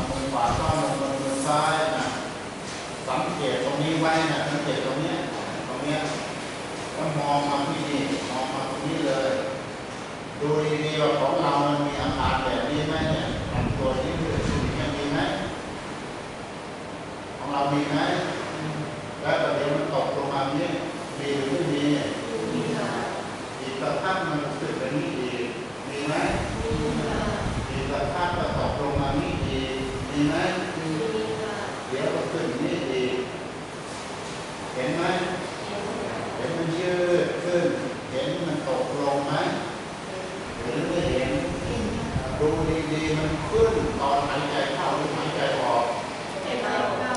เอามือขวาต้อนลงบนมือซ้ายนะสังเกตตรงนี้ไว้นะสังเกตตรงเนี้ยตรงเนี้ยก็มองมาที่นี่มองมาตรงนี้เลย ดูดีๆว่าของเรามันมีอาการแบบนี้ไหมเนี่ยทำตัวนี้หรือสิ่งนี้มีไหมของเรามีไหมแล้วประเดี๋ยวมันตกลงมาเนี่ยมีหรือไม่มีมีค่ะอีกสักพักมันขึ้นไปนี่อีมีไหมมีค่ะ อีกสักพักก็ตกลงมานี่อีก มีไหมมีค่ะเดี๋ยวก็ขึ้นนี่อีกเห็นไหมเห็นมันยืดขึ้น เห็นมันตกลงไหมหรือไม่เห็นเห็นดูดีๆมันขึ้นตอนหายใจเข้าหรือหายใจออกเข้า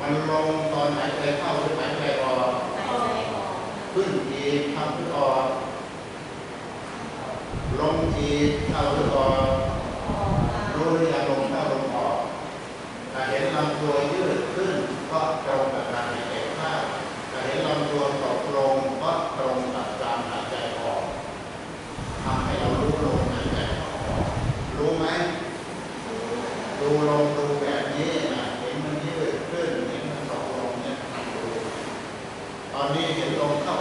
มันลงตอนหายใจเข้าหรือหายใจออกออก ขึ้นอีกเข้าหรือออก ลงอีกเข้าหรือออก ลำตัวยืดขึ้นก็ตรงกับการหายใจเข้าจะเห็นลำตัวตกลงก็ตรงกับการหายใจออกทำให้เรารู้ลมหายใจออกรู้ไหมดูลมดูแบบนี้นะเห็นมันยืดขึ้นเห็นมันตกลงเนี่ยทำดูตอนนี้เห็นลมเข้า